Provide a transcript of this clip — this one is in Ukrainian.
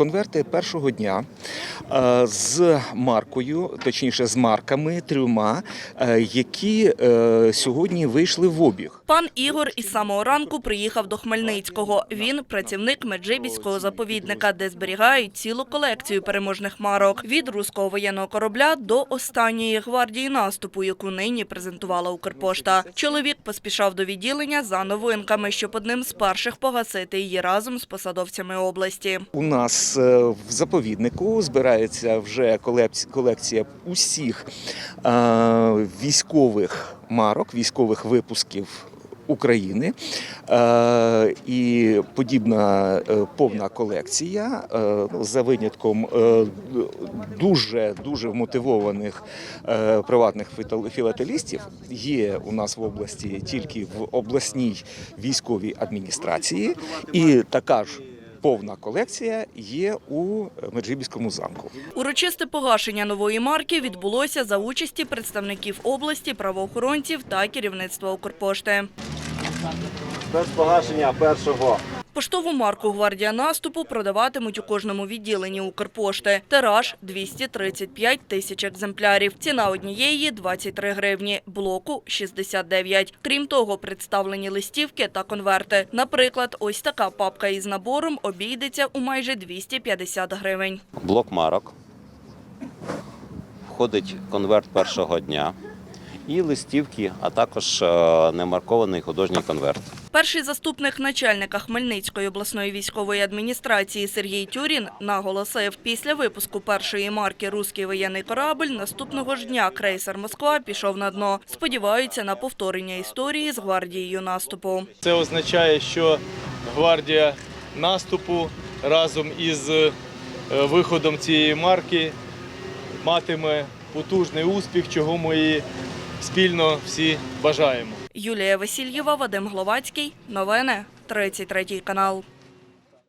конверти першого дня е, з маркою, точніше з марками трьома, е, які е, сьогодні вийшли в обіг. Пан Ігор із самого ранку приїхав до Хмельницького. Він працівник Меджибіського заповідника, де зберігають цілу колекцію переможних марок від руського воєнного корабля до останньої гвардії наступу, яку нині презентувала Укрпошта. Чоловік поспішав до відділення за новинками, щоб одним з перших погасити її разом з посадовцями області. У нас е, в заповіднику. Збирається вже колекція усіх е, військових марок, військових випусків. України. Е, і подібна повна колекція ну, за винятком дуже дуже вмотивованих приватних філателістів. Є у нас в області тільки в обласній військовій адміністрації, і така ж повна колекція є у Меджибіському замку. Урочисте погашення нової марки відбулося за участі представників області, правоохоронців та керівництва Укрпошти. Спецпогашення першого Поштову марку «Гвардія наступу» продаватимуть у кожному відділенні Укрпошти. Тираж – 235 тисяч екземплярів. Ціна однієї – 23 гривні, блоку – 69. Крім того, представлені листівки та конверти. Наприклад, ось така папка із набором обійдеться у майже 250 гривень. блок марок. Входить конверт першого дня і листівки, а також е, немаркований художній конверт. Перший заступник начальника Хмельницької обласної військової адміністрації Сергій Тюрін наголосив, після випуску першої марки «Руський воєнний корабль» наступного ж дня крейсер «Москва» пішов на дно. Сподіваються на повторення історії з гвардією наступу. Це означає, що гвардія наступу разом із е, виходом цієї марки матиме потужний успіх, чого ми спільно всі бажаємо. Юлія Васильєва, Вадим Гловацький. Новини. 33 канал.